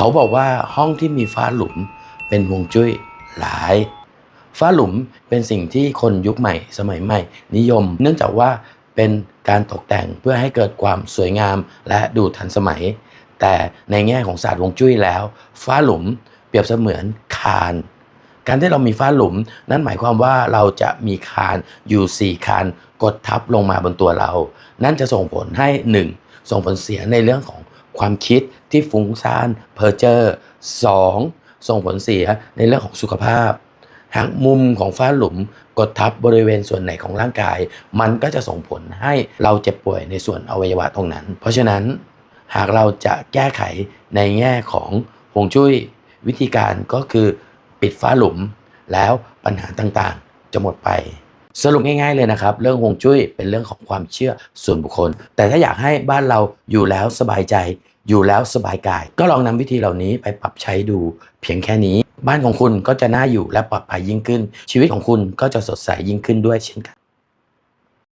เขาบอกว่าห้องที่มีฟ้าหลุมเป็นฮวงจุ้ยหลาย ฟ้าหลุมเป็นสิ่งที่คนยุคใหม่สมัยใหม่ นิยม เนื่องจากว่าเป็นการตกแต่งเพื่อให้เกิดความสวยงามและดูทันสมัย แต่ในแง่ของศาสตร์ฮวงจุ้ยแล้ว ฟ้าหลุมเปรียบเสมือนคาน การที่เรามีฟ้าหลุม นั่นหมายความว่าเราจะมีคานอยู่ 4 คานกดทับลงมาบนตัวเรา นั่นจะส่งผลให้ 1. ส่งผลเสียในเรื่องของ ความคิดที่ฟุ้งซ่านเพ้อเจ้อ 2. ส่งผลเสียในเรื่องของสุขภาพหากมุมของฟ้าหลุมกดทับบริเวณส่วนไหนของร่างกาย มันก็จะส่งผลให้เราเจ็บป่วยในส่วนอวัยวะตรงนั้น เพราะฉะนั้นหากเราจะแก้ไขในแง่ของฮวงจุ้ยวิธีการก็คือปิดฟ้าหลุม แล้วปัญหาต่างๆ จะหมดไป สรุปง่ายๆเลยนะครับ เรื่องฮวงจุ้ยเป็นเรื่องของความเชื่อส่วนบุคคล แต่ถ้าอยากให้บ้านเราอยู่แล้วสบายใจ อยู่แล้วสบายกาย ก็ลองนำวิธีเหล่านี้ไปปรับใช้ดู เพียงแค่นี้ บ้านของคุณก็จะน่าอยู่และปลอดภัยยิ่งขึ้น ชีวิตของคุณก็จะสดใสยิ่งขึ้นด้วยเช่นกัน